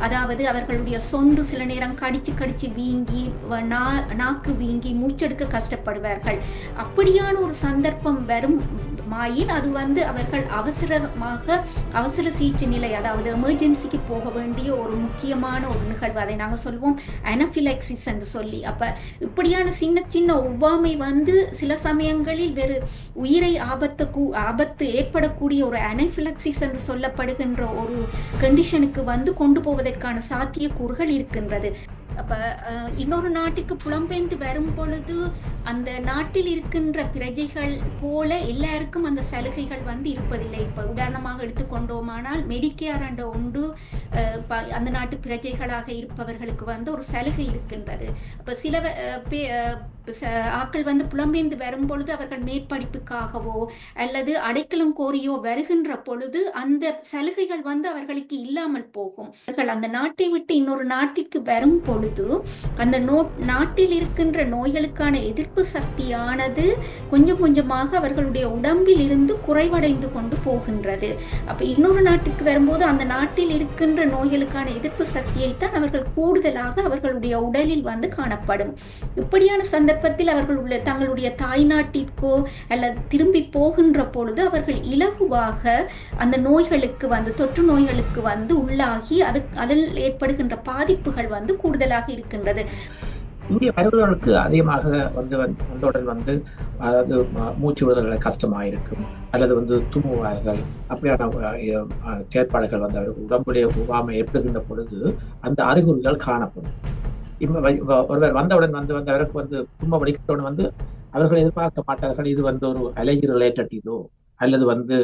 அதாவது அவர்களுடைய சொண்டு சில நேரம் கடிச்சு கடிச்சு வீங்கி வ- நா- நாக்கு வீங்கி மூச்செடுக்க கஷ்டப்படுவார்கள். அப்படியான ஒரு சந்தர்ப்பம் வரும் மாயின் அது வந்து அவர்கள் அவசரமாக அவசர சிகிச்சை நிலை அதாவது எமர்ஜென்சிக்கு போக வேண்டிய ஒரு முக்கியமான ஒரு நிகழ்வு. அதை நாங்கள் சொல்வோம் அனஃபிலெக்சிஸ் என்று சொல்லி. அப்போ இப்படியான சின்ன சின்ன ஒவ்வாமை வந்து சில சமயங்களில் வேறு உயிரை ஆபத்து கூ- ஆபத்து ஏற்படக்கூடிய ஒரு அனஃபிலக்சிஸ் என்று சொல்லப்படுகின்ற ஒரு கண்டிஷனுக்கு வந்து கொண்டு போவதை போவதற்கான சாத்தியக்கூறுகள் இருக்கின்றது. அப்ப இன்னொரு நாட்டுக்கு புலம்பெயர்ந்து வரும் பொழுது அந்த நாட்டில் இருக்கின்ற பிரஜைகள் போல எல்லாருக்கும் அந்த சலுகைகள் வந்து இருப்பதில்லை. இப்ப உதாரணமாக எடுத்துக்கொண்டோமானால் மெடிக்கேர் என்ற ஒன்று ப- அந்த நாட்டு பிரஜைகளாக இருப்பவர்களுக்கு வந்து ஒரு சலுகை இருக்கின்றது. அப்ப சில ஆக்கள் பே- ச- வந்து புலம்பெயர்ந்து வரும் பொழுது அவர்கள் மேற்படிப்புக்காகவோ அல்லது அடைக்கலம் கோரியோ வருகின்ற பொழுது அந்த சலுகைகள் வந்து அவர்களுக்கு இல்லாமல் போகும். அவர்கள் அந்த நாட்டை விட்டு இன்னொரு நாட்டிற்கு வரும் பொழுது அந்த நோ நாட்டில் இருக்கின்ற நோய்களுக்கான எதிர்ப்பு சக்தியானது கொஞ்சம் கொஞ்சமாக அவர்களுடைய உடம்பில் இருந்து குறைவடைந்து கொண்டு போகின்றது. அப்ப இன்னொரு நாட்டிற்கு வரும்போது அந்த நாட்டில் இருக்கின்ற நோய்களுக்கான எதிர்ப்பு சக்தியைத்தான் அவர்கள் கூடுதலாக அவர்களுடைய உடலில் வந்து காணப்படும். இப்படியான சந்தர்ப்பத்தில் அவர்கள் உள்ள தங்களுடைய தாய் நாட்டிற்கோ அல்லது திரும்பி போகின்ற பொழுது அவர்கள் இலகுவாக அந்த நோய்களுக்கு வந்து தொற்று நோய்களுக்கு வந்து உள்ளாகி அது அதில் ஏற்படுகின்ற பாதிப்புகள் வந்து கூடுதல் கூடுதலாக இருக்கின்றது. இங்கே வருபவர்களுக்கு அதிகமாக வந்து வந்தவுடன் வந்து அதாவது மூச்சு விடுதல் கஷ்டமாயிருக்கும். அல்லது வந்து தும்முவார்கள் அப்படியான அஹ், செயற்பாடுகள் வந்து உடம்புடைய உபாமை ஏற்படுகின்ற பொழுது அந்த அறிகுறிகள் காணப்படும். இப்ப வ- ஒருவர் வந்தவுடன் வந்து வந்து அவருக்கு வந்து தும்ப வலிக்கிறவுடன் வந்து அவர்கள் எதிர்பார்க்க மாட்டார்கள். இது வந்து ஒரு அலர்ஜி ரிலேட்டட் இதோ அல்லது வந்து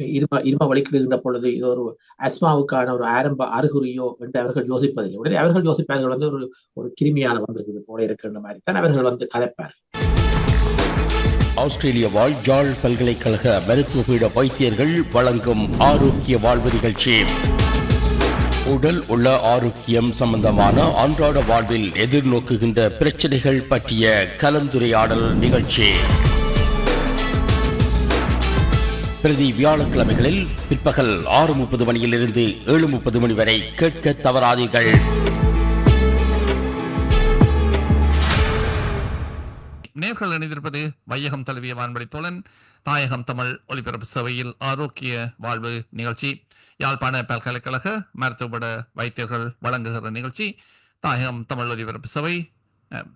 இருமா இருமா வலிக்கிடுகின்ற பொழுது இது ஒரு அஸ்மாவுக்கான ஒரு ஆரம்ப அறிகுறியோ என்று அவர்கள் யோசிப்பதில்லை. உடனே அவர்கள் யோசிப்பார்கள் வந்து ஒரு ஒரு கிருமியால வந்திருக்குது போல இருக்கின்ற மாதிரி. தான் அவர்கள் வந்து கதைப்பார்கள். ஆஸ்திரேலிய வாழ் ஜாழ் பல்கலைக்கழக மருத்துவ பீட வைத்தியர்கள் வழங்கும் ஆரோக்கிய வாழ்வு நிகழ்ச்சி. உடல் உள்ள ஆரோக்கியம் சம்பந்தமான அன்றாட வாழ்வில் எதிர்நோக்குகின்ற பிரச்சனைகள் பற்றிய கலந்துரையாடல் நிகழ்ச்சி. பிரதி வியாழக்கிழமைகளில் பிற்பகல் ஆறு முப்பது மணியிலிருந்து ஏழு முப்பது மணி வரை கேட்க தவறாதீர்கள். நேர்கள் இணைந்திருப்பது வையகம் தழுவிய வான்வழி தோழன் தாயகம் தமிழ் ஒலிபரப்பு சபையில் ஆரோக்கிய வாழ்வு நிகழ்ச்சி யாழ்ப்பாண பல்கலைக்கழக மருத்துவபட வைத்தியர்கள் வழங்குகிற நிகழ்ச்சி தாயகம் தமிழ் ஒலிபரப்பு சபை அஹ்,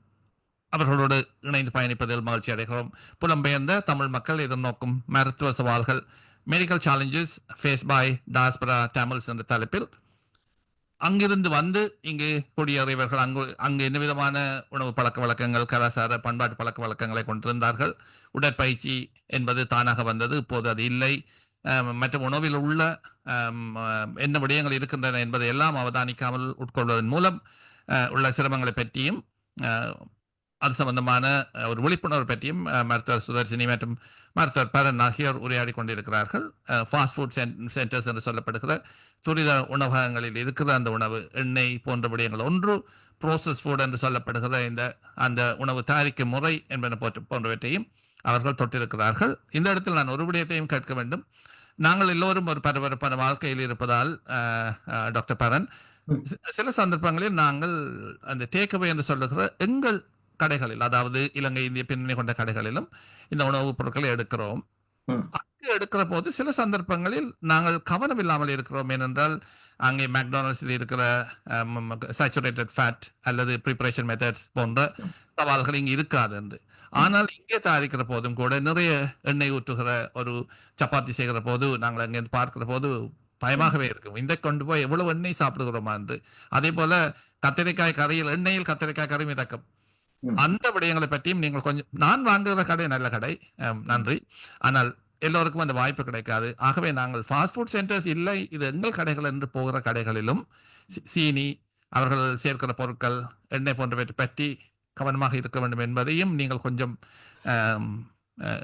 அவர்களோடு இணைந்து பயணிப்பதில் மகிழ்ச்சி அடைகிறோம். புலம்பெயர்ந்த தமிழ் மக்கள் எதிர்நோக்கும் மருத்துவ சவால்கள். Medical challenges face by diaspora Tamils என்ற தலைப்பில் அங்கிருந்து வந்து இங்கு குடியேறியவர்கள் அங்கு அங்கு என்ன விதமான உணவு பழக்க வழக்கங்கள் கலாச்சார பண்பாட்டு பழக்க வழக்கங்களை கொண்டிருந்தார்கள்? உடற்பயிற்சி என்பது தானாக வந்தது இப்போது அது இல்லை. மற்ற உணவில் உள்ள என்ன விடயங்கள் இருக்கின்றன என்பதை எல்லாம் அவதானிக்காமல் உட்கொள்வதன் மூலம் உள்ள சிரமங்களை பற்றியும் அது சம்பந்தமான ஒரு விழிப்புணர்வு பற்றியும் மருத்துவர் சுதர்சினி மற்றும் மருத்துவர் பரன் ஆகியோர் உரையாடி கொண்டிருக்கிறார்கள். ஃபாஸ்ட் ஃபுட் சென்டர்ஸ் என்று சொல்லப்படுகிற துரித உணவகங்களில் இருக்கிற அந்த உணவு எண்ணெய் போன்ற விடயங்கள். ஒன்று ப்ரோசஸ் ஃபுட் என்று சொல்லப்படுகிற இந்த அந்த உணவு தயாரிக்கும் முறை என்பன போன்ற போன்றவற்றையும் அவர்கள் தொட்டிருக்கிறார்கள். இந்த இடத்தில் நான் ஒரு விடயத்தையும் கேட்க வேண்டும். நாங்கள் எல்லோரும் ஒரு பரபரப்பான வாழ்க்கையில் இருப்பதால் டாக்டர் பரன் சில சந்தர்ப்பங்களில் நாங்கள் அந்த டேக்அவே என்று சொல்லுகிற எங்கள் கடைகளில் அதாவது இலங்கை இந்திய பின்னணி கொண்ட கடைகளிலும் இந்த உணவுப் பொருட்களை எடுக்கிறோம். அங்கு எடுக்கிற போது சில சந்தர்ப்பங்களில் நாங்கள் கவனம் இல்லாமல் இருக்கிறோம். ஏனென்றால் அங்கே மேக்டானல்ஸில் இருக்கிற சேச்சுரேட்டட் ஃபேட் அல்லது ப்ரிப்பரேஷன் மெத்தட்ஸ் போன்ற சவால்கள் இங்கு இருக்காது என்று. ஆனால் இங்கே தயாரிக்கிற போதும் கூட நிறைய எண்ணெய் ஊற்றுகிற ஒரு சப்பாத்தி செய்கிற போது நாங்கள் அங்கே பார்க்கிற போது பயமாகவே இருக்கும். இந்த கொண்டு போய் எவ்வளவு எண்ணெய் சாப்பிடுகிறோமா என்று. அதே போல கத்திரிக்காய் கறியில் எண்ணெயில் கத்திரிக்காய் கறி மிதக்கும். அந்த விடயங்களை பற்றியும் நீங்கள் கொஞ்சம் நான் வாங்குகிற கடை நல்ல கடை. நன்றி. ஆனால் எல்லோருக்கும் அந்த வாய்ப்பு கிடைக்காது. ஆகவே நாங்கள் ஃபாஸ்ட் ஃபுட் சென்டர்ஸ் இல்லை. இது எங்கள் கடைகள் என்று போகிற கடைகளிலும் சீனி அவர்கள் சேர்க்கிற பொருட்கள் எண்ணெய் போன்றவற்றை பற்றி கவனமாக இருக்க வேண்டும் என்பதையும் நீங்கள் கொஞ்சம்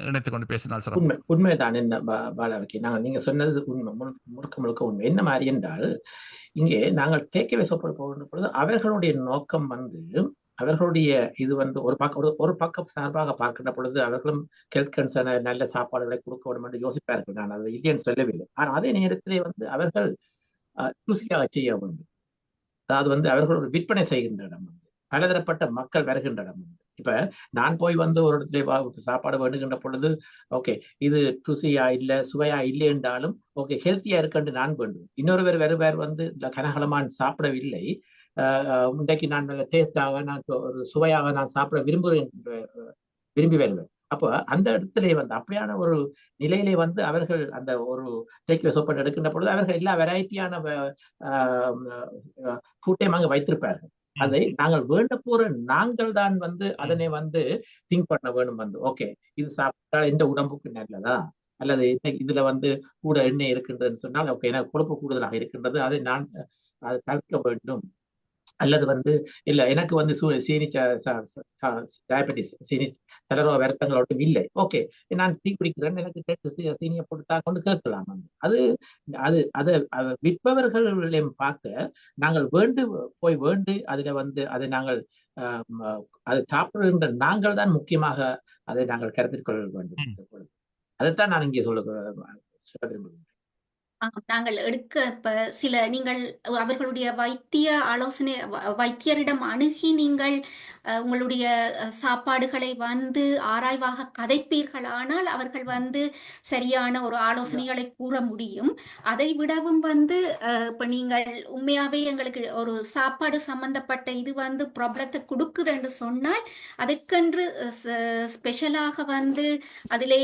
இணைத்துக் கொண்டு பேசினால் சிறப்பு. உண்மை உண்மைதான் என்ன பாலாவுக்கு நாங்கள் நீங்க சொன்னது உண்மை முழு- முழுக்க முழுக்க உண்மை. என்ன மாதிரி என்றால் இங்கே நாங்கள் டேக்கவே சாப்பிட போகின்ற பொழுது அவர்களுடைய நோக்கம் வந்து அவர்களுடைய இது வந்து ஒரு பக்கம் ஒரு ஒரு பக்கம் சார்பாக பார்க்கின்ற பொழுது அவர்களும் ஹெல்த் கன்சர்ன நல்ல சாப்பாடுகளை கொடுக்க வேண்டும் என்று யோசிப்பார்கள். நான் அதை இல்லைன்னு சொல்லவில்லை. ஆனால் அதே நேரத்திலே வந்து அவர்கள் ருசியாக செய்ய வேண்டும். அதாவது வந்து அவர்கள் ஒரு விற்பனை செய்கின்ற இடம் வந்து பலதரப்பட்ட மக்கள் வருகின்ற இடம் வந்து. இப்ப நான் போய் வந்து ஒரு இடத்துல வா- சாப்பாடு வேண்டுகின்ற பொழுது ஓகே இது ருசியா இல்ல சுவையா இல்லை என்றாலும் ஓகே ஹெல்த்தியா இருக்குன்னு நான் வேண்டும். இன்னொருவர் வருவார் வந்து இந்த கனகலமான் சாப்பிடவில்லை. இன்றைக்கு நான் நல்ல டேஸ்டாக நான் ஒரு சுவையாக நான் சாப்பிட விரும்புகிறேன் அஹ், விரும்பி வருவேன் அப்போ அந்த இடத்துல வந்து அப்படியான ஒரு நிலையிலே வந்து அவர்கள் அந்த ஒரு டேக் சோப்பன் எடுக்கின்ற பொழுது அவர்கள் எல்லா வெரைட்டியான ஃபுட்டையும் அங்கே வைத்திருப்பார்கள். அதை நாங்கள் வேண்ட போற நாங்கள் தான் வந்து அதனை வந்து திங்க் பண்ண வேணும் வந்து. ஓகே இது சாப்பிட்டால் எந்த உடம்புக்கு நல்லதா? அல்லது இதுல வந்து கூட எண்ணெய் இருக்கின்றதுன்னு சொன்னால் ஓகே எனக்கு கொழுப்பு கூடுதலாக இருக்கின்றது அதை நான் அதை தவிர்க்க வேண்டும். அல்லது வந்து இல்ல எனக்கு வந்து சு- சீனி டயபெட்டிஸ் சீனி சலரோ வருத்தங்களோட இல்லை. ஓகே நான் டீ குடிக்கிறேன் எனக்கு கேட்டு சீனியை போட்டு கொண்டு கேட்கலாம் அது அது அது விற்பவர்களையும் பார்க்க நாங்கள் வேண்டு போய் வேண்டு அதுல வந்து அதை நாங்கள் அதை சாப்பிடுகின்ற நாங்கள் தான் முக்கியமாக அதை நாங்கள் கருத்தில் கொள்ள வேண்டும். அதைத்தான் நான் இங்கே சொல்ல சொல்ல விரும்புகிறேன். ஆம், நாங்கள் எடுக்க இப்ப சில நீங்கள் அவர்களுடைய வைத்திய ஆலோசனை வ- வைத்தியரிடம் அணுகி நீங்கள் உங்களுடைய சாப்பாடுகளை வந்து ஆராய்வாக கதைப்பீர்கள். ஆனால் அவர்கள் வந்து சரியான ஒரு ஆலோசனைகளை கூற முடியும். அதை விடவும் வந்து இப்போ இப்ப நீங்கள் உண்மையாவே எங்களுக்கு ஒரு சாப்பாடு சம்பந்தப்பட்ட இது வந்து ப்ராப்ளத்தை கொடுக்குது என்று சொன்னால் அதற்கென்று ஸ்பெஷலாக வந்து அதிலே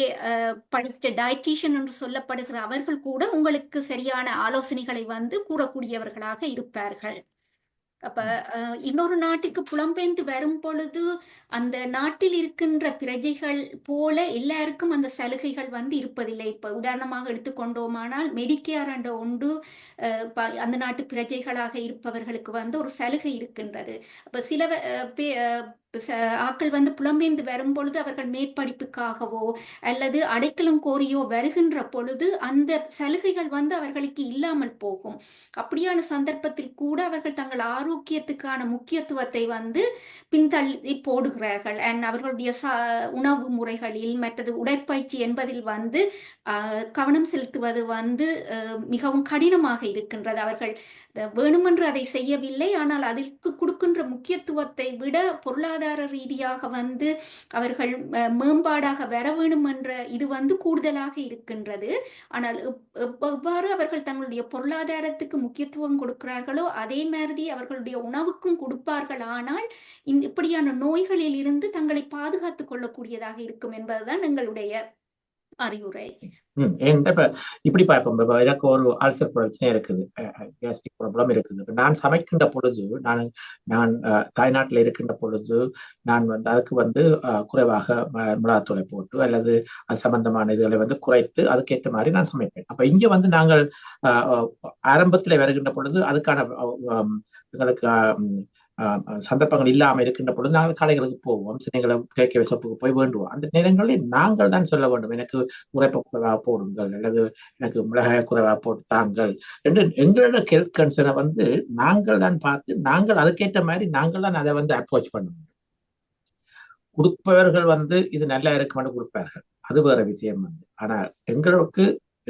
படித்த டயட்டீஷியன் என்று சொல்லப்படுகிற அவர்கள் கூட உங்களுக்கு சரியான ஆலோசனைகளை வந்து கூறக்கூடியவர்களாக இருப்பார்கள். அப்ப இன்னொரு நாட்டுக்கு புலம்பெயர்ந்து வரும் பொழுது அந்த நாட்டில் இருக்கின்ற பிரஜைகள் போல எல்லாருக்கும் அந்த சலுகைகள் வந்து இருப்பதில்லை. இப்ப உதாரணமாக எடுத்துக்கொண்டோமானால் மெடிக்கேர் என்ற ஒன்று ப- அந்த நாட்டு பிரஜைகளாக இருப்பவர்களுக்கு வந்து ஒரு சலுகை இருக்கின்றது. அப்ப சில ஆக்கள் ச- வந்து புலம்பெயர்ந்து வரும் பொழுது அவர்கள் மேற்படிப்புக்காகவோ அல்லது அடைக்கலம் கோரியோ வருகின்ற பொழுது அந்த சலுகைகள் வந்து அவர்களுக்கு இல்லாமல் போகும். அப்படியான சந்தர்ப்பத்தில் கூட அவர்கள் தங்கள் ஆரோக்கியத்துக்கான முக்கியத்துவத்தை வந்து பின்தள்ளி போடுகிறார்கள். அண்ட் அவர்களுடைய ச உணவு முறைகளில் மற்றது உடற்பயிற்சி என்பதில் வந்து கவனம் செலுத்துவது வந்து மிகவும் கடினமாக இருக்கின்றது. அவர்கள் வேணுமென்று அதை செய்யவில்லை. ஆனால் அதற்கு கொடுக்கின்ற முக்கியத்துவத்தை விட பொருளாதார ரீதியாக வந்து அவர்கள் மேம்பாடாக வர வேண்டும் என்ற இது வந்து கூடுதலாக இருக்கின்றது. ஆனால் எவ்வாறு அவர்கள் தங்களுடைய பொருளாதாரத்துக்கு முக்கியத்துவம் கொடுக்கிறார்களோ அதே மாதிரி அவர்களுடைய உணவுக்கும் கொடுப்பார்கள். ஆனால் இப்படியான நோய்களில் இருந்து தங்களை பாதுகாத்துக் கொள்ளக்கூடியதாக இருக்கும் என்பதுதான் எங்களுடைய அறிவுரை. இப்ப இப்படி பார்ப்போம். எனக்கு ஒரு அல்சர் பிரச்சனை இருக்குது. கேஸ்ட்ரிக் ப்ராப்ளம் இருக்குது. நான் சமைக்கின்ற பொழுது நான் நான் அஹ், தாய்நாட்டில் இருக்கின்ற பொழுது நான் வந்து அதுக்கு வந்து குறைவாக ம- மிளகாத்தூளை போட்டு அல்லது அது சம்பந்தமான இதுகளை வந்து குறைத்து அதுக்கேற்ற மாதிரி நான் சமைப்பேன். அப்ப இங்க வந்து நாங்கள் ஆரம்பத்தில் வருகின்ற பொழுது அதுக்கான எங்களுக்கு சந்தர்ப்பங்கள் இல்லாமல் இருக்கின்ற பொழுது நாங்கள் கடைகளுக்கு போவோம் சின்னங்களை கேட்க சொப்புக்கு போய் வேண்டுவோம். அந்த நேரங்களில் நாங்கள் தான் சொல்ல வேண்டும் எனக்கு உரைப்ப குறைவாக போடுங்கள் அல்லது எனக்கு மிளகாய குறைவாக போட்டு தாங்கள் என்று எங்களோட ஹெல்த் கன்சர்னை வந்து நாங்கள் தான் பார்த்து நாங்கள் அதுக்கேற்ற மாதிரி நாங்கள் தான் அதை வந்து அப்ரோச் பண்ண முடியும் கொடுப்பவர்கள் வந்து இது நல்லா இருக்குமென்று கொடுப்பார்கள் அது வேற விஷயம் வந்து. ஆனால் எங்களுக்கு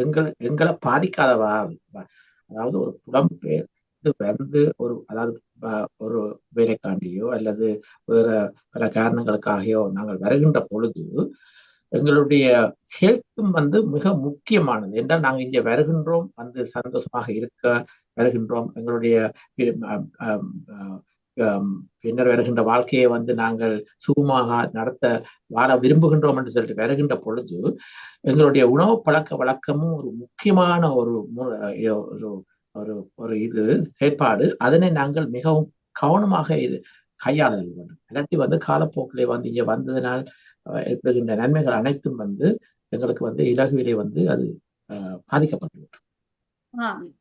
எங்கள் எங்களை பாதிக்காதவா அதாவது ஒரு புலம்பெயர் வந்து ஒரு அதாவது ஒரு வேலைக்காண்டியோ அல்லது வேற பல காரணங்களுக்காகவோ நாங்கள் வருகின்ற பொழுது எங்களுடைய ஹெல்த்தும் வந்து மிக முக்கியமானது. என்றால் நாங்கள் இங்கே வருகின்றோம் வந்து சந்தோஷமாக இருக்க வருகின்றோம். எங்களுடைய பின்னர் வருகின்ற வாழ்க்கையை வந்து நாங்கள் சுகமாக நடத்த வாழ விரும்புகின்றோம் என்று சொல்லிட்டு வருகின்ற பொழுது எங்களுடைய உணவு பழக்க வழக்கமும் ஒரு முக்கியமான ஒரு ஒரு ஒரு ஒரு இது செயற்பாடு அதனை நாங்கள் மிகவும் கவனமாக இது கையாளல் வேண்டும். இல்லாட்டி வந்து காலப்போக்கிலே வந்து இங்கே வந்ததினால் இருக்கின்ற நன்மைகள் அனைத்தும் வந்து எங்களுக்கு வந்து இலகுவிலே வந்து அது அஹ்,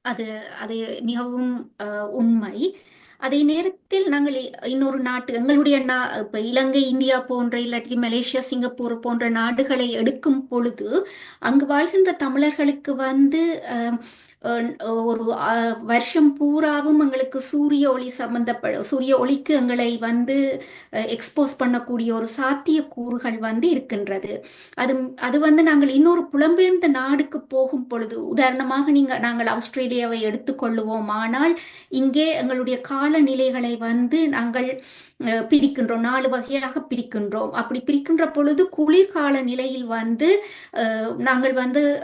அது அது மிகவும் அஹ், உண்மை. அதே நேரத்தில் நாங்கள் இன்னொரு நாட்டு எங்களுடைய நா இப்போ இலங்கை இந்தியா போன்ற இல்லாட்டி மலேசியா சிங்கப்பூர் போன்ற நாடுகளை எடுக்கும் பொழுது அங்கு வாழ்கின்ற தமிழர்களுக்கு வந்து அஹ், ஒரு வருஷம் பூராவும் எங்களுக்கு சூரிய ஒளி சம்பந்தப்பட சூரிய ஒளிக்கு எங்களை வந்து எக்ஸ்போஸ் பண்ணக்கூடிய ஒரு சாத்திய கூறுகள் வந்து இருக்கின்றது. அது அது வந்து நாங்கள் இன்னொரு புலம்பெயர்ந்த நாடுக்கு போகும் பொழுது உதாரணமாக நீங்கள் நாங்கள் ஆஸ்திரேலியாவை எடுத்துக்கொள்ளுவோம். ஆனால் இங்கே எங்களுடைய காலநிலைகளை வந்து நாங்கள் பிரிக்கின்றோம். நாலு வகையாக பிரிக்கின்றோம். அப்படி பிரிக்கின்ற பொழுது குளிர்கால நிலையில் வந்து நாங்கள் வந்து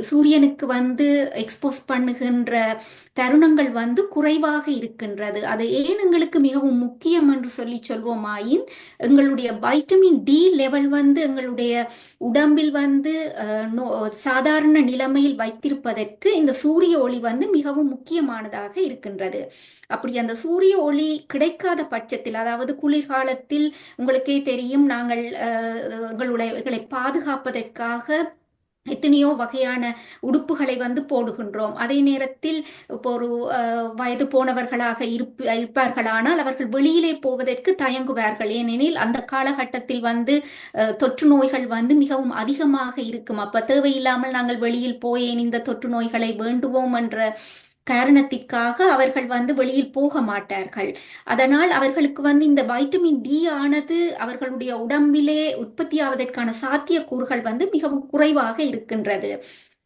சூரியனுக்கு வந்து எக்ஸ்போஸ் பண்ணுகின்ற தருணங்கள் வந்து குறைவாக இருக்கின்றது. அது ஏன் எங்களுக்கு மிகவும் முக்கியம் என்று சொல்லி சொல்வோமாயின் எங்களுடைய வைட்டமின் டி லெவல் வந்து எங்களுடைய உடம்பில் வந்து நோ- சாதாரண நிலைமையில் வைத்திருப்பதற்கு இந்த சூரிய ஒளி வந்து மிகவும் முக்கியமானதாக இருக்கின்றது. அப்படி அந்த சூரிய ஒளி கிடைக்காத பட்சத்தில் அதாவது குளிர்காலத்தில் உங்களுக்கே தெரியும் நாங்கள் அஹ், பாதுகாப்பதற்காக எத்தனையோ வகையான உடுப்புகளை வந்து போடுகின்றோம். அதே நேரத்தில் இப்போ ஒரு வயது போனவர்களாக இருப்ப இருப்பார்களானால் அவர்கள் வெளியிலே போவதற்கு தயங்குவார்கள். ஏனெனில் அந்த காலகட்டத்தில் வந்து தொற்று நோய்கள் வந்து மிகவும் அதிகமாக இருக்கும். அப்ப தேவையில்லாமல் நாங்கள் வெளியில் போயேன் இந்த தொற்று நோய்களை வேண்டுவோம் என்ற காரணத்திற்காக அவர்கள் வந்து வெளியில் போக மாட்டார்கள். அதனால் அவர்களுக்கு வந்து இந்த வைட்டமின் டி ஆனது அவர்களுடைய உடம்பிலே உற்பத்தியாவதற்கான சாத்தியக்கூறுகள் வந்து மிகவும் குறைவாக இருக்கின்றது.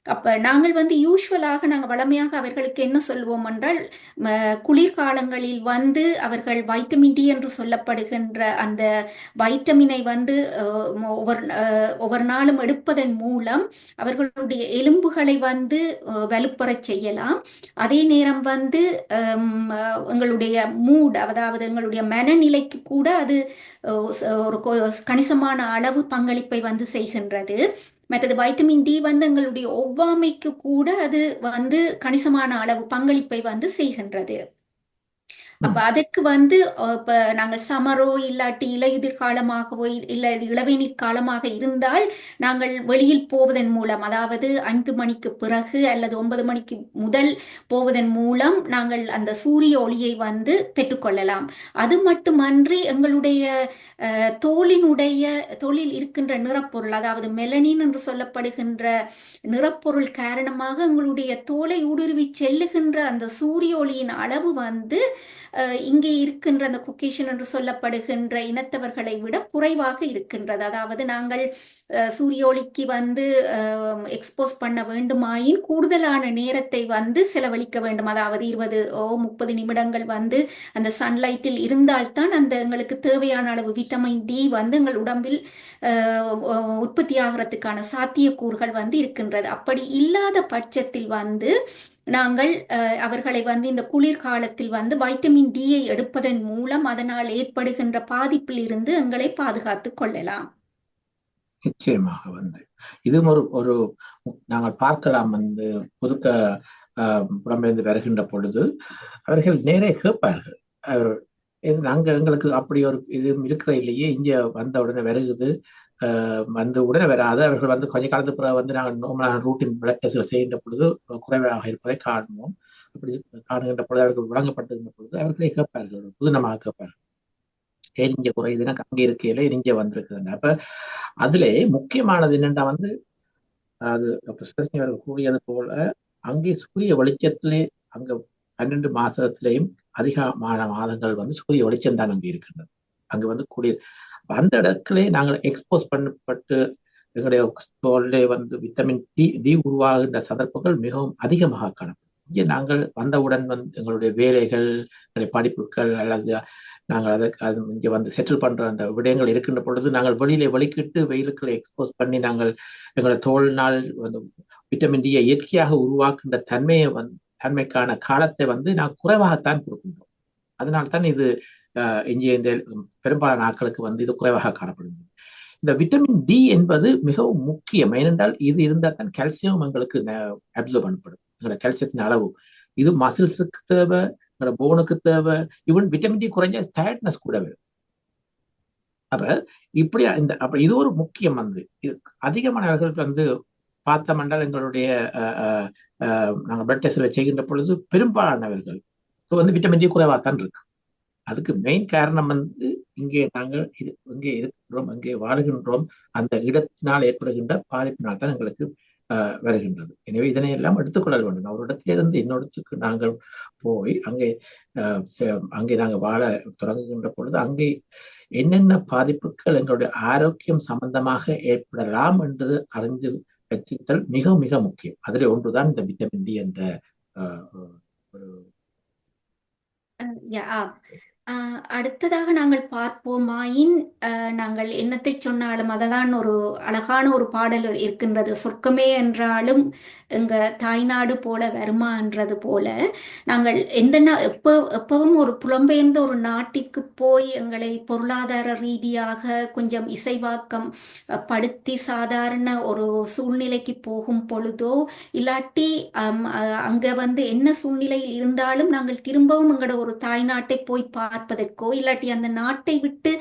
அப்ப நாங்கள் வந்து யூஸ்வலாக நாங்கள் வளமையாக அவர்களுக்கு என்ன சொல்வோம் என்றால் ம, குளிர்காலங்களில் வந்து அவர்கள் வைட்டமின் டி என்று சொல்லப்படுகின்ற அந்த வைட்டமினை வந்து ஒவ்வொரு ஒவ்வொரு நாளும் எடுப்பதன் மூலம் அவர்களுடைய எலும்புகளை வந்து அஹ், வலுப்பெறச் செய்யலாம். அதே நேரம் வந்து எங்களுடைய மூட் அதாவது எங்களுடைய மனநிலைக்கு கூட அது ஒரு கணிசமான அளவு பங்களிப்பை வந்து செய்கின்றது. மற்றது வைட்டமின் டி வந்து எங்களுடைய ஒவ்வாமைக்கு கூட அது வந்து கணிசமான அளவு பங்களிப்பை வந்து செய்கின்றது. அப்ப அதற்கு வந்து இப்ப நாங்கள் சமரோ இல்லாட்டி இலையுதிர் காலமாகவோ இல்ல இளவேநீர் காலமாக இருந்தால் நாங்கள் வெளியில் போவதன் மூலம் அதாவது ஐந்து மணிக்கு பிறகு அல்லது ஒன்பது மணிக்கு முதல் போவதன் மூலம் நாங்கள் அந்த சூரிய ஒளியை வந்து பெற்றுக்கொள்ளலாம் அது மட்டுமன்றி எங்களுடைய தோலினுடைய தோலில் இருக்கின்ற நிறப்பொருள் அதாவது மெலனின் என்று சொல்லப்படுகின்ற நிறப்பொருள் காரணமாக எங்களுடைய தோலை ஊடுருவி செல்லுகின்ற அந்த சூரிய ஒளியின் அளவு வந்து இங்கே இருக்கின்ற அந்த குக்கேஷன் என்று சொல்லப்படுகின்ற இனத்தவர்களை விட குறைவாக இருக்கின்றது. அதாவது நாங்கள் சூரியோலிக்கு சூரிய ஒளிக்கு வந்து எக்ஸ்போஸ் பண்ண வேண்டுமாயின் கூடுதலான நேரத்தை வந்து செலவழிக்க வேண்டும். அதாவது இருபது ஓ முப்பது நிமிடங்கள் வந்து அந்த சன்லைட்டில் இருந்தால்தான் அந்த எங்களுக்கு தேவையான அளவு விட்டமின் டி வந்து எங்கள் உடம்பில் உற்பத்தி ஆகிறதுக்கான சாத்தியக்கூறுகள் வந்து இருக்கின்றது. அப்படி இல்லாத பட்சத்தில் வந்து நாங்கள் அஹ், அவர்களை வந்து இந்த குளிர்காலத்தில் வந்து வைட்டமின் டியை எடுப்பதன் மூலம் அதனால் ஏற்படுகின்ற பாதிப்பில் இருந்து எங்களை பாதுகாத்துக் கொள்ளலாம். நிச்சயமாக வந்து. இதுவும் ஒரு ஒரு நாங்கள் பார்க்கலாம் வந்து புதுக்க ஆஹ், புலம்பெயர்ந்து வருகின்ற பொழுது அவர்கள் நேரே கேட்பார்கள். அவர் நாங்கள் எங்களுக்கு அப்படி ஒரு இது இருக்கிற இல்லையே இங்க வந்த உடனே வருகுது வந்து உடனே வராது அவர்கள் வந்து கொஞ்ச காலத்து பிறகு வந்து நாங்கள் நோமலான ரூட்டின் பிளட் டெஸ்ட்கள் செய்கின்ற பொழுது குறைவாக இருப்பதை காணுவோம். அப்படி காணுகின்ற பொழுது அவர்கள் வழங்கப்படுகின்ற பொழுது அவர்களை கேட்பார்கள். புதினமாக கேட்பார்கள். ஏன் இங்க குறையுது இருக்கையில இது இங்க வந்திருக்குதுன்னு அப்ப அதுல முக்கியமானது என்னென்னா வந்து அது டாக்டர் சுதர்ஷினி அவர்கள் கூறியது போல அங்கே சூரிய வெளிச்சத்திலே அங்க பன்னெண்டு மாசத்திலேயும் அதிகமான மாதங்கள் வந்து சூரிய வெளிச்சம் தான் அங்கே இருக்கின்றது. அங்க வந்து கூடிய அந்த இடத்துல நாங்கள் எக்ஸ்போஸ் பண்ணப்பட்டு எங்களுடைய தோல்ல வந்து விட்டமின் டி டி உருவாகின்ற சந்தர்ப்பங்கள் மிகவும் அதிகமாக காணப்படும். இங்கே நாங்கள் வந்தவுடன் வந்து எங்களுடைய வேலைகள் எங்களுடைய படிப்புகள் அல்லது நாங்கள் அதை அது இங்கே வந்து செட்டில் பண்ற அந்த விடயங்கள் இருக்கின்ற பொழுது நாங்கள் வெளியிலே வெளிக்கிட்டு வெயிலுக்களை எக்ஸ்போஸ் பண்ணி நாங்கள் எங்களுடைய தோல்நாள் வந்து விட்டமின் டியை இயற்கையாக உருவாக்குகின்ற தன்மையை வந்து தன்மைக்கான காலத்தை வந்து நான் குறைவாகத்தான் கொடுக்கின்றோம். அதனால்தான் இது ஆஹ், இந்த பெரும்பாலான ஆட்களுக்கு வந்து இது குறைவாக காணப்படுகிறது. இந்த விட்டமின் டி என்பது மிகவும் முக்கியம். ஏனென்றால் இது இருந்தால் தான் கால்சியம் எங்களுக்கு அப்சர்வ் பண்ணப்படும். எங்களோட கால்சியத்தின் அளவு. இது மசில்ஸுக்கு தேவை எங்களோட போனுக்கு தேவை. இவன் விட்டமின் டி குறைஞ்ச டயர்ட்னஸ் கூட வரும். அப்ப இப்படி இந்த அப்ப இது ஒரு முக்கியம் வந்து. இது அதிகமானவர்கள் வந்து பார்த்தோம்னால் எங்களுடைய அஹ், அஹ், நாங்கள் பிளட் டெஸ்ட்ல செய்கின்ற பொழுது பெரும்பாலானவர்கள் வந்து விட்டமின் டி குறைவாகத்தான் இருக்கு. அதுக்கு மெயின் காரணம் வந்து இங்கே நாங்கள் இது இங்கே இருக்கின்றோம் இங்கே வாழுகின்றோம். அந்த இடத்தினால் ஏற்படுகின்ற பாதிப்பினால் தான் எங்களுக்கு அஹ், வருகின்றது. எனவே இதனை எல்லாம் எடுத்துக்கொள்ள வேண்டும். ஒரு இடத்திலிருந்து இன்னொருத்துக்கு நாங்கள் போய் அங்கே அஹ், அங்கே நாங்கள் வாழ தொடங்குகின்ற பொழுது அங்கே என்னென்ன பாதிப்புகள் எங்களுடைய ஆரோக்கியம் சம்பந்தமாக ஏற்படலாம் என்றது அறிந்து வச்சிருத்தல் மிக மிக முக்கியம். அதில் ஒன்றுதான் இந்த விட்டமின் டி என்ற அஹ், ஒரு ஆ. அடுத்ததாக நாங்கள் பார்ப்போமாயின் அஹ், நாங்கள் என்னத்தை சொன்னாலும் அததான் ஒரு அழகான ஒரு பாடல் இருக்கின்றது சொர்க்கமே என்றாலும் எங்க தாய்நாடு போல வருமா என்றது போல நாங்கள் எந்த நா எப்போ எப்பவும் ஒரு புலம்பெயர்ந்த ஒரு நாட்டிற்கு போய் எங்களை பொருளாதார ரீதியாக கொஞ்சம் இசைவாக்கம் படுத்தி சாதாரண ஒரு சூழ்நிலைக்கு போகும் பொழுதோ இல்லாட்டி அம், அ- அங்க வந்து என்ன சூழ்நிலையில் இருந்தாலும் நாங்கள் திரும்பவும் எங்களோட ஒரு தாய்நாட்டை போய் பார்ப்பதற்கோ இல்லாட்டி அந்த நாட்டை விட்டு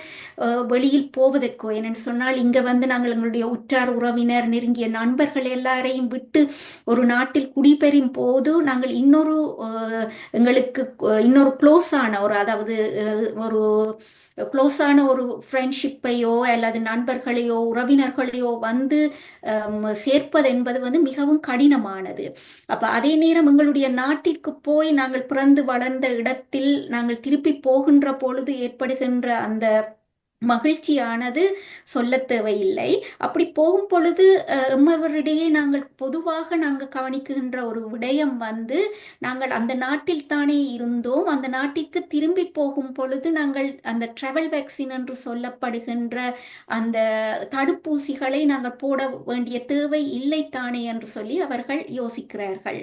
வெளியில் போவதற்கோ என்னென்னு சொன்னால் இங்கே வந்து நாங்கள் எங்களுடைய உற்றார் உறவினர் நெருங்கிய நண்பர்கள் எல்லாரையும் விட்டு ஒரு நாட்டில் குடிபெறும் போது நாங்கள் இன்னொரு எங்களுக்கு இன்னொரு க்ளோஸ் ஒரு அதாவது ஒரு க்ளோஸான ஒரு ஃப்ரெண்ட்ஷிப்பையோ அல்லது நண்பர்களையோ உறவினர்களையோ வந்து சேர்ப்பது என்பது வந்து மிகவும் கடினமானது. அப்போ அதே நேரம் எங்களுடைய நாட்டிற்கு போய் நாங்கள் பிறந்து வளர்ந்த இடத்தில் நாங்கள் திருப்பி போகின்ற பொழுது ஏற்படுகின்ற அந்த மகிழ்ச்சியானது சொல்ல தேவையில்லை. அப்படி போகும் பொழுது எம்மவரிடையே நாங்கள் பொதுவாக நாங்கள் கவனிக்கின்ற ஒரு விடயம் வந்து நாங்கள் அந்த நாட்டில் தானே இருந்தோம். அந்த நாட்டிற்கு திரும்பி போகும் பொழுது நாங்கள் அந்த ட்ராவல் வேக்சின் என்று சொல்லப்படுகின்ற அந்த தடுப்பூசிகளை நாங்கள் போட வேண்டிய தேவை இல்லை தானே என்று சொல்லி அவர்கள் யோசிக்கிறார்கள்.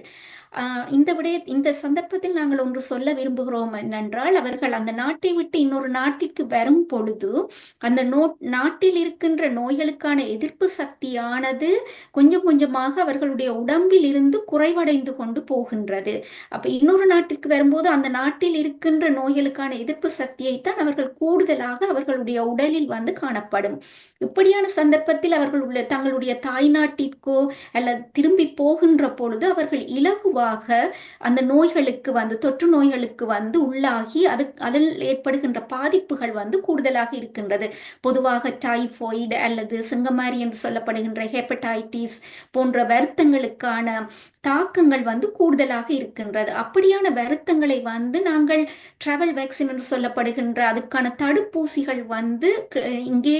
இந்த விடய இந்த சந்தர்ப்பத்தில் நாங்கள் ஒன்று சொல்ல விரும்புகிறோம் என்னென்றால் அவர்கள் அந்த நாட்டை விட்டு இன்னொரு நாட்டிற்கு வரும் பொழுது அந்த நோ நாட்டில் இருக்கின்ற நோய்களுக்கான எதிர்ப்பு சக்தியானது கொஞ்சம் கொஞ்சமாக அவர்களுடைய உடம்பில் இருந்து குறைவடைந்து கொண்டு போகின்றது. அப்ப இன்னொரு நாட்டிற்கு வரும்போது அந்த நாட்டில் இருக்கின்ற நோய்களுக்கான எதிர்ப்பு சக்தியைத்தான் அவர்கள் கூடுதலாக அவர்களுடைய உடலில் வந்து காணப்படும். இப்படியான சந்தர்ப்பத்தில் அவர்கள் உள்ள தங்களுடைய தாய் நாட்டிற்கோ அல்லது திரும்பி போகின்ற பொழுது அவர்கள் இலகுவாக அந்த நோய்களுக்கு வந்து தொற்று நோய்களுக்கு வந்து உள்ளாகி அது அதில் ஏற்படுகின்ற பாதிப்புகள் வந்து கூடுதலாக இருக்கின்றது. பொதுவாக டைஃபாய்டு அல்லது சிங்கமாரி என்று சொல்லப்படுகின்ற ஹெப்படைட்டிஸ் போன்ற வருத்தங்களுக்கான தாக்கங்கள் வந்து கூடுதலாக இருக்கின்றது. அப்படியான வருத்தங்களை வந்து நாங்கள் டிராவல் வேக்சின் என்று சொல்லப்படுகின்ற அதுக்கான தடுப்பூசிகள் வந்து இங்கே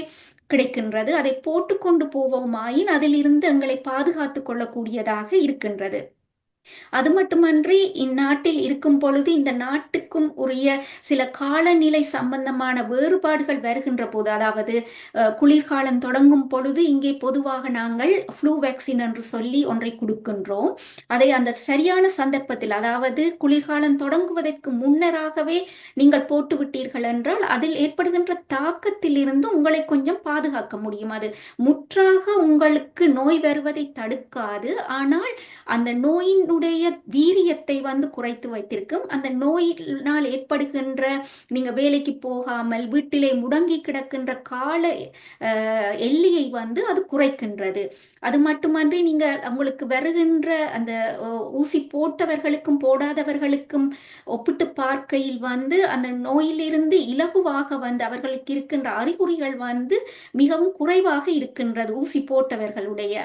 கிடைக்கின்றது. அதை போட்டுக்கொண்டு போவோமாயின் அதிலிருந்து எங்களை பாதுகாத்துக் கொள்ளக்கூடியதாக இருக்கின்றது. அது மட்டுமன்றி இந்நாட்டில் இருக்கும் பொழுது இந்த நாட்டுக்கும் உரிய சில காலநிலை சம்பந்தமான வேறுபாடுகள் வருகின்ற போது அதாவது குளிர்காலம் தொடங்கும் பொழுது இங்கே பொதுவாக நாங்கள் ஃப்ளூ வேக்சின் என்று சொல்லி ஒன்றை கொடுக்கின்றோம். அதை அந்த சரியான சந்தர்ப்பத்தில் அதாவது குளிர்காலம் தொடங்குவதற்கு முன்னராகவே நீங்கள் போட்டு விட்டீர்கள் என்றால் அதில் ஏற்படுகின்ற தாக்கத்தில் இருந்து உங்களை கொஞ்சம் பாதுகாக்க முடியும். அது முற்றாக உங்களுக்கு நோய் வருவதை தடுக்காது. ஆனால் அந்த நோயின் உங்களுடைய வீரியத்தை வந்து குறைத்து வைத்திருக்கும். அந்த நோயினால் ஏற்படுகின்ற நீங்க வேலைக்கு போகாமல் வீட்டிலே முடங்கி கிடக்கின்ற கால எல்லையை வந்து அது குறைக்கின்றது. அது மட்டுமன்றி நீங்க உங்களுக்கு வருகின்ற அந்த ஊசி போட்டவர்களுக்கும் போடாதவர்களுக்கும் ஒப்பிட்டு பார்க்கையில் வந்து அந்த நோயிலிருந்து இலகுவாக வந்து அவர்களுக்கு இருக்கின்ற அறிகுறிகள் வந்து மிகவும் குறைவாக இருக்கின்றது ஊசி போட்டவர்களுடைய.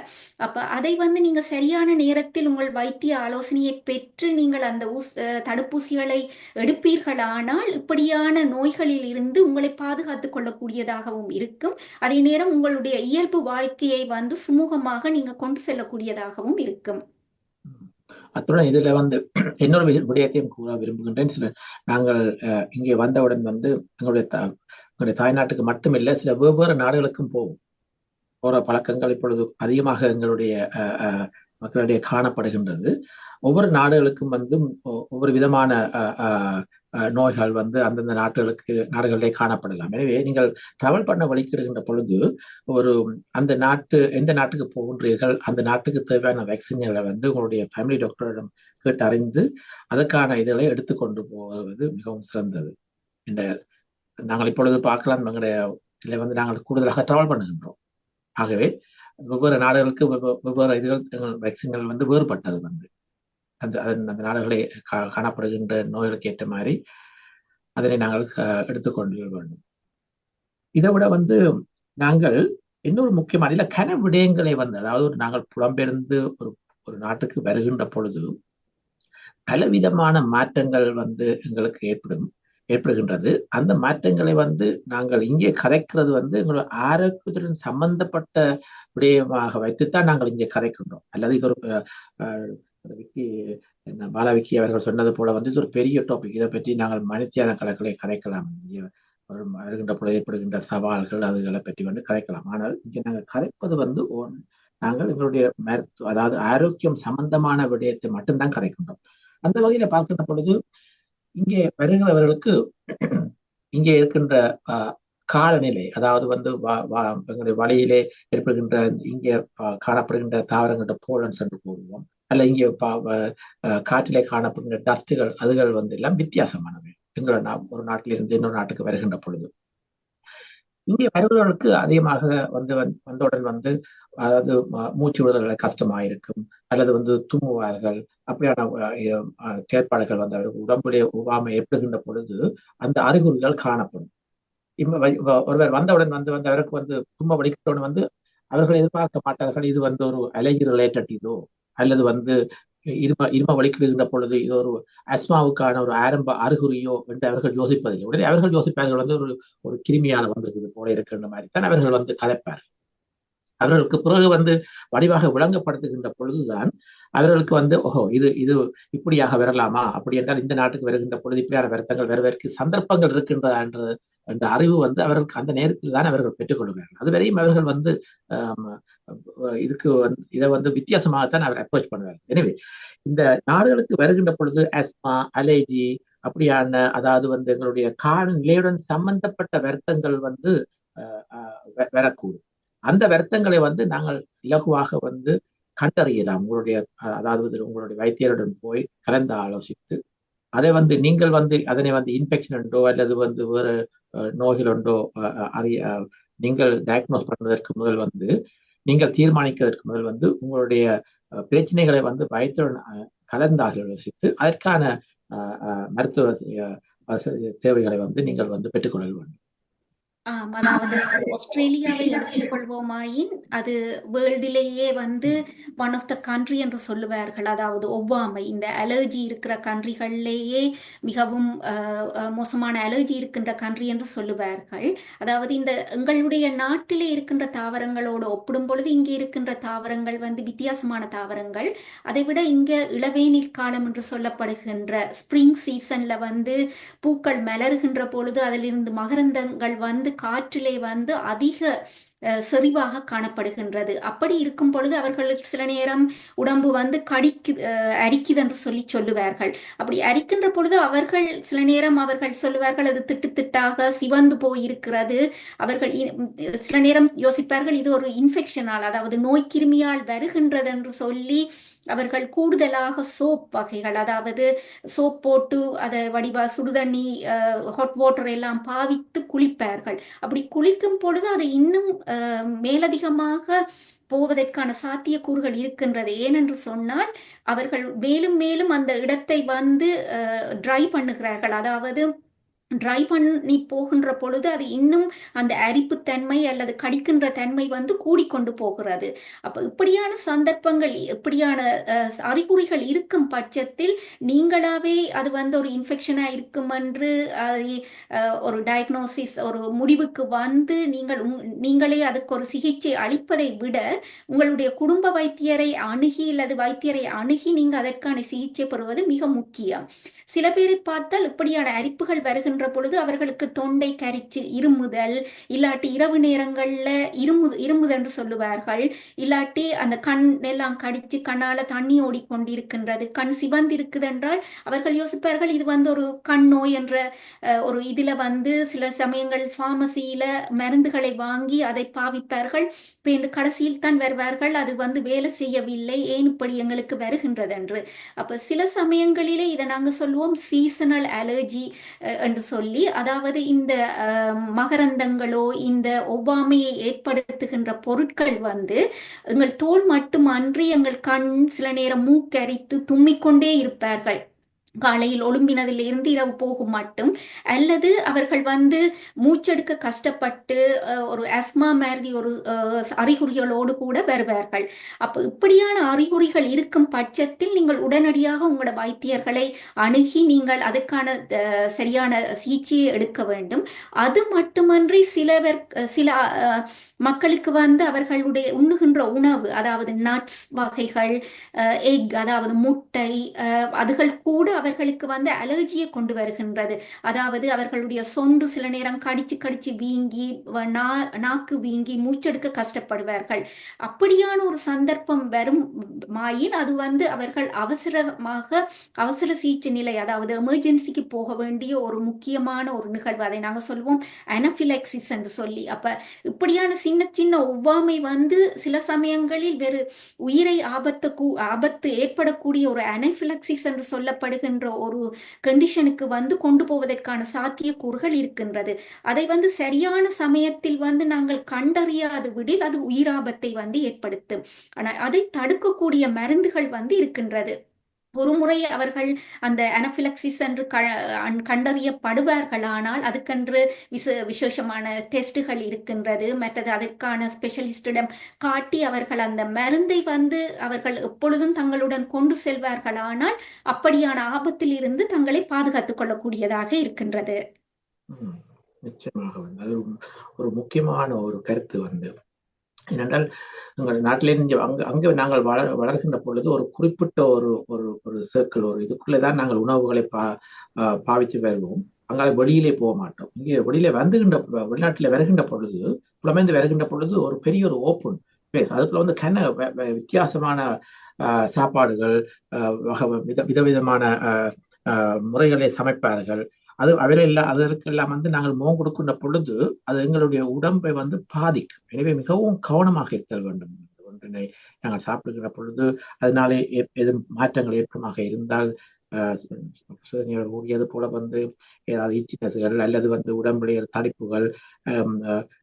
அப்ப அதை வந்து நீங்க சரியான நேரத்தில் உங்கள் வைத்திய ஆலோசனையை பெற்று நீங்கள் அந்த ஊஸ் தடுப்பூசிகளை எடுப்பீர்களானால் இப்படியான நோய்களில் இருந்து உங்களை பாதுகாத்துக் கொள்ளக்கூடியதாகவும் இருக்கும். அதே நேரம் உங்களுடைய இயல்பு வாழ்க்கையை வந்து சுமூகமாக நீங்க கொண்டு செல்லக்கூடியதாகவும் இருக்கும். அத்துடன் இதுல வந்து இன்னொரு விடயத்தையும் கூற விரும்புகின்றேன். சில நாங்கள் அஹ், இங்கே வந்தவுடன் வந்து எங்களுடைய தா- எங்களுடைய தாய்நாட்டுக்கு மட்டுமில்லை சில வெவ்வேறு நாடுகளுக்கும் போகும் போற பழக்கங்கள் இப்பொழுது அதிகமாக எங்களுடைய அஹ், அஹ், மக்களிடையே காணப்படுகின்றது. ஒவ்வொரு நாடுகளுக்கும் வந்து ஒ- ஒவ்வொரு விதமான நோய்கள் வந்து அந்தந்த நாடுகளுக்கு நாடுகளிலே காணப்படலாம். எனவே நீங்கள் டிராவல் பண்ண வழிக்கிடுகின்ற பொழுது ஒரு அந்த நாட்டு எந்த நாட்டுக்கு போகின்றீர்கள் அந்த நாட்டுக்கு தேவையான வேக்சின்களை வந்து உங்களுடைய ஃபேமிலி டாக்டரிடம் கேட்டு அறிந்து அதற்கான இதுகளை எடுத்துக்கொண்டு போவது மிகவும் சிறந்தது. இந்த நாங்கள் இப்பொழுது பார்க்கலாம் எங்களுடைய இதில் வந்து நாங்கள் கூடுதலாக டிராவல் பண்ணுகின்றோம். ஆகவே வெவ்வேறு நாடுகளுக்கு வெவ்வேறு இதுகள் வேக்சின்கள் வந்து வேறுபட்டது வந்து. அந்த அதன் அந்த நாடுகளை கா- காணப்படுகின்ற நோய்களுக்கு ஏற்ற மாதிரி அதனை நாங்கள் அஹ், எடுத்துக்கொள்ள வேண்டும். இதை விட வந்து நாங்கள் இன்னொரு முக்கியமான இல்ல கன விடயங்களை வந்து அதாவது ஒரு நாங்கள் புலம்பெயர்ந்து ஒரு ஒரு நாட்டுக்கு வருகின்ற பொழுது பலவிதமான மாற்றங்கள் வந்து எங்களுக்கு ஏற்படும். ஏற்படுகின்றது. அந்த மாற்றங்களை வந்து நாங்கள் இங்கே கதைக்கிறது வந்து எங்களுடைய ஆரோக்கியத்துடன் சம்பந்தப்பட்ட விடயமாக வைத்துத்தான் நாங்கள் இங்கே கதைக்கின்றோம். அல்லது இது ஒரு பாலவிக்கி விக்கி பாலாவிக்கி அவர்கள் சொன்னது போல வந்து இது ஒரு பெரிய டாபிக் இதை பற்றி நாங்கள் மனித்தியான கணக்களை கதைக்கலாம். இங்கே வருகின்ற பொழுது ஏற்படுகின்ற சவால்கள் அதுகளை பற்றி வந்து கதைக்கலாம். ஆனால் இங்கே நாங்கள் கதைப்பது வந்து ஒன்- நாங்கள் எங்களுடைய மருத்துவ அதாவது ஆரோக்கியம் சம்பந்தமான விடயத்தை மட்டும்தான் கதைக்கின்றோம். அந்த வகையில பார்க்கின்ற பொழுது இங்கே வருகிறவர்களுக்கு இங்கே இருக்கின்ற காலநிலை அதாவது வந்து எங்களுடைய வழியிலே ஏற்படுகின்ற இங்கே காணப்படுகின்ற தாவரங்கள்ட போலன்ஸ் என்று கூறுவோம். அல்ல இங்கே பா- வ- காற்றிலே காணப்படுகின்ற டஸ்ட்டுகள் அதுகள் வந்து எல்லாம் வித்தியாசமானவை. எங்களோட நா- ஒரு நாட்டிலிருந்து இன்னொரு நாட்டுக்கு வருகின்ற பொழுது. இங்கே வருபவர்களுக்கு அதிகமாக வந்து வந் வந்தவுடன் வந்து அதாவது மூச்சு விடுதல்களை கஷ்டமாயிருக்கும். அல்லது வந்து தும்முவார்கள். அப்படியான அஹ், செயற்பாடுகள் வந்து அவருக்கு உடம்புடைய ஒவ்வாமை ஏற்படுகின்ற பொழுது அந்த அறிகுறிகள் காணப்படும். இம்ம வ- ஒருவர் வந்தவுடன் வந்து வந்து அவருக்கு வந்து கும்ப வலிக்கிறவுடன் வந்து அவர்கள் எதிர்பார்க்க மாட்டார்கள் இது வந்து ஒரு அலர்ஜி ரிலேட்டட் இதோ அல்லது வந்து இரும இரும வலிக்கின்ற பொழுது இது ஒரு அஸ்மாவுக்கான ஒரு ஆரம்ப அறிகுறியோ என்று அவர்கள் யோசிப்பதில்லை. உடனே அவர்கள் யோசிப்பார்கள் வந்து ஒரு ஒரு கிருமியான வந்திருக்குது போல இருக்கின்ற மாதிரி தான் அவர்கள் வந்து கதைப்பார்கள். அவர்களுக்கு பிறகு வந்து வடிவாக விளங்கப்படுத்துகின்ற பொழுதுதான் அவர்களுக்கு வந்து ஓஹோ இது இது இப்படியாக வரலாமா? அப்படி என்றால் இந்த நாட்டுக்கு வருகின்ற பொழுது இப்படியான வருத்தங்கள் வருவதற்கு சந்தர்ப்பங்கள் இருக்கின்றதா என்று என்ற அறிவு வந்து அவர்களுக்கு அந்த நேரத்தில் தான் அவர்கள் பெற்றுக்கொள்கிறார்கள். அதுவரையும் அவர்கள் வந்து இதுக்கு வந்து இதை வந்து வித்தியாசமாகத்தான் அவர் அப்ரோச் பண்ணுவார். எனவே இந்த நாடுகளுக்கு வருகின்ற பொழுது அஸ்மா அலேஜி அப்படியான அதாவது வந்து எங்களுடைய கால நிலையுடன் சம்பந்தப்பட்ட வருத்தங்கள் வந்து அஹ், வரக்கூடும். அந்த வருத்தங்களை வந்து நாங்கள் இலகுவாக வந்து கண்டறியலாம். உங்களுடைய அதாவது உங்களுடைய வைத்தியருடன் போய் கலந்து ஆலோசித்து அதை வந்து நீங்கள் வந்து அதனை வந்து இன்ஃபெக்ஷன் உண்டோ அல்லது வந்து வேறு நோய்கள் உண்டோ அஹ், அறிய அஹ், நீங்கள் டயக்னோஸ் பண்ணுவதற்கு முதல் வந்து நீங்கள் தீர்மானிக்கிறதற்கு முதல் வந்து உங்களுடைய பிரச்சனைகளை வந்து வைத்தியருடன் அஹ், கலந்து ஆலோசித்து அதற்கான அஹ், மருத்துவ அஹ், வசதி தேவைகளை வந்து நீங்கள் வந்து பெற்றுக்கொள்ள வேண்டும். ஆம், அதாவது ஆஸ்திரேலியாவை எடுத்துக்கொள்வோமாயின் அது வேர்ல்டிலேயே வந்து ஒன் ஆஃப் த கண்ட்ரி என்று சொல்லுவார்கள். அதாவது ஒவ்வாமை. இந்த அலர்ஜி இருக்கிற கண்ட்ரிகள்லேயே மிகவும் மோசமான அலர்ஜி இருக்கின்ற கண்ட்ரி என்று சொல்லுவார்கள். அதாவது இந்த எங்களுடைய நாட்டிலே இருக்கின்ற தாவரங்களோடு ஒப்பிடும் பொழுது இங்கே இருக்கின்ற தாவரங்கள் வந்து வித்தியாசமான தாவரங்கள். அதை விட இங்கே இளவேனில் காலம் என்று சொல்லப்படுகின்ற ஸ்ப்ரிங் சீசன்ல வந்து பூக்கள் மலர்கின்ற பொழுது அதிலிருந்து மகரந்தங்கள் வந்து காற்றிலே வந்து அதிக அஹ், செறிவாக காணப்படுகின்றது. அப்படி இருக்கும் பொழுது அவர்களுக்கு சில நேரம் உடம்பு வந்து கடிக்கு அஹ், அரிக்குது என்று சொல்லி சொல்லுவார்கள். அப்படி அரிக்கின்ற பொழுது அவர்கள் சில நேரம் அவர்கள் சொல்லுவார்கள் அது திட்டு திட்டாக சிவந்து போயிருக்கிறது. அவர்கள் இ- சில நேரம் யோசிப்பார்கள் இது ஒரு இன்ஃபெக்ஷனால் அதாவது நோய் கிருமியால் வருகின்றது என்று சொல்லி அவர்கள் கூடுதலாக சோப் வகைகள் அதாவது சோப் போட்டு அதை வடிவா சுடுதண்ணி ஹாட் வாட்டர் எல்லாம் பாவித்து குளிப்பார்கள். அப்படி குளிக்கும் பொழுது அது இன்னும் மேலதிகமாக போவதற்கான சாத்தியக்கூறுகள் இருக்கின்றது. ஏனென்று சொன்னால் அவர்கள் மேலும் மேலும் அந்த இடத்தை வந்து ட்ரை பண்ணுகிறார்கள். அதாவது ட்ரை பண்ணி போகின்ற பொழுது அது இன்னும் அந்த அரிப்புத்தன்மை அல்லது கடிக்கின்ற தன்மை வந்து கூடிக்கொண்டு போகிறது. அப்போ இப்படியான சந்தர்ப்பங்கள் இப்படியான அறிகுறிகள் இருக்கும் பட்சத்தில் நீங்களாவே அது வந்து ஒரு இன்ஃபெக்ஷனாக இருக்கும் என்று ஒரு டயக்னோசிஸ் ஒரு முடிவுக்கு வந்து நீங்கள் உங்- நீங்களே அதுக்கு ஒரு சிகிச்சை அளிப்பதை விட உங்களுடைய குடும்ப வைத்தியரை அணுகி அல்லது வைத்தியரை அணுகி நீங்கள் அதற்கான சிகிச்சை பெறுவது மிக முக்கியம். சில பேரை பார்த்தால் இப்படியான அரிப்புகள் வருகின்ற பொழுது அவர்களுக்கு தொண்டை கரிச்சு இருமுதல் இல்லாட்டி இரவு நேரங்கள்ல இருமு இருமுதல் என்று சொல்லுவார்கள். இல்லாட்டி அந்த கண் எல்லாம் கடிச்சு கண்ணால தண்ணி ஓடிக்கொண்டிருக்கின்றது. கண் சிவந்திருக்குது என்றால் அவர்கள் யோசிப்பார்கள் இது வந்து ஒரு கண் நோய் என்ற ஒரு இதுல வந்து சில சமயங்கள் ஃபார்மசியில மருந்துகளை வாங்கி அதை பாவிப்பார்கள். இப்போ இந்த கடைசியில் தான் வருவார்கள். அது வந்து வேலை செய்யவில்லை. ஏன் இப்படி எங்களுக்கு வருகின்றது என்று அப்ப சில சமயங்களிலே இதை நாங்க சொல்லுவோம் சீசனல் அலர்ஜி என்று சொல்லி அதாவது இந்த மகரந்தங்களோ இந்த ஒவ்வாமையை ஏற்படுத்துகின்ற பொருட்கள் வந்து எங்கள் தோல் மட்டுமன்றி எங்கள் கண் சில நேரம் மூக்கரித்து தும்மிக்கொண்டே இருப்பார்கள். காலையில் ஒழும்பினதில் இருந்து இரவு போகும் மட்டும். அல்லது அவர்கள் வந்து மூச்செடுக்க கஷ்டப்பட்டு ஒரு அஸ்மா மாதிரி ஒரு அறிகுறிகளோடு கூட வருவார்கள். அப்போ இப்படியான அறிகுறிகள் இருக்கும் பட்சத்தில் நீங்கள் உடனடியாக உங்களோட வைத்தியர்களை அணுகி நீங்கள் அதுக்கான சரியான சிகிச்சையை எடுக்க வேண்டும். அது மட்டுமன்றி சிலவர் சில மக்களுக்கு வந்து அவர்களுடைய உண்ணுகின்ற உணவு அதாவது நட்ஸ் வகைகள் எக் அதாவது முட்டை அதுகள் கூட அவர்களுக்கு வந்து அலர்ஜியை கொண்டு வருகின்றது. அதாவது அவர்களுடைய சொண்டு சில நேரம் கடிச்சு கடிச்சு வீங்கி வ- நா- நாக்கு வீங்கி மூச்செடுக்க கஷ்டப்படுவார்கள். அப்படியான ஒரு சந்தர்ப்பம் வரும் மாயின் அது வந்து அவர்கள் அவசரமாக அவசர சிகிச்சை நிலை அதாவது எமர்ஜென்சிக்கு போக வேண்டிய ஒரு முக்கியமான ஒரு நிகழ்வு. அதை நாங்கள் சொல்வோம் அனபிலெக்சிஸ் என்று சொல்லி. அப்ப இப்படியான சின்ன சின்ன ஒவ்வாமை வந்து சில சமயங்களில் வேறு உயிரை ஆபத்து கூ- ஆபத்து ஏற்படக்கூடிய ஒரு அனபிலக்சிஸ் என்று சொல்லப்படுகின்ற ஒரு கண்டிஷனுக்கு வந்து கொண்டு போவதற்கான சாத்தியக்கூறுகள் இருக்கின்றது. அதை வந்து சரியான சமயத்தில் வந்து நாங்கள் கண்டறியாது விடில் அது உயிராபத்தை வந்து ஏற்படுத்தும். ஆனால் அதை தடுக்கக்கூடிய மருந்துகள் வந்து இருக்கின்றது. ஒரு முறை அவர்கள் அந்த அனபிலக்சிஸ் என்று க கண்டறியப்படுவார்களானால் அதுக்கென்று விச விசேஷமான டெஸ்ட்டுகள் இருக்கின்றது. மற்றது அதற்கான ஸ்பெஷலிஸ்டிடம் காட்டி அவர்கள் அந்த மருந்தை வந்து அவர்கள் எப்பொழுதும் தங்களுடன் கொண்டு செல்வார்களானால் அப்படியான ஆபத்தில் இருந்து தங்களை பாதுகாத்துக் கொள்ளக்கூடியதாக இருக்கின்றது. நிச்சயமாக. வந்து அது ஒரு முக்கியமான ஒரு கருத்து வந்து ஏனென்றால் எங்கள் நாட்டிலிருந்து அங்கு அங்கே நாங்கள் வளர் வளர்கின்ற பொழுது ஒரு குறிப்பிட்ட ஒரு ஒரு ஒரு சர்க்கிள் ஒரு இதுக்குள்ளே தான் நாங்கள் உணவுகளை பா பாவித்து வருவோம். அங்கே வெளியிலே போக மாட்டோம். இங்கே வெளியில வந்துகின்ற வெளிநாட்டில் வருகின்ற பொழுது புலமைந்து வருகின்ற பொழுது ஒரு பெரிய ஒரு ஓப்பன் ஸ்பேஸ் அதுக்குள்ள வந்து கன வித்தியாசமான ஆஹ் சாப்பாடுகள் வகை வித விதவிதமான ஆஹ் முறைகளை சமைப்பார்கள். அது அவையெல்லாம் அதற்கெல்லாம் வந்து நாங்கள் முகம் கொடுக்கின்ற பொழுது அது எங்களுடைய உடம்பை வந்து பாதிக்கும். எனவே மிகவும் கவனமாக இருத்தல் வேண்டும். ஒன்றினை நாங்கள் சாப்பிடுகிற பொழுது அதனாலே எதுவும் மாற்றங்கள் ஏற்பமாக இருந்தால் ஆஹ் கூறியது போல வந்து ஏதாவது இச்சினஸ்கள் அல்லது வந்து உடம்புடைய தடிப்புகள்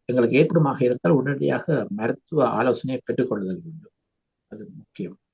எங்களுக்கு ஏற்படுமாக இருந்தால் உடனடியாக மருத்துவ ஆலோசனையை பெற்றுக்கொள்ளுதல் வேண்டும். அது முக்கியம்.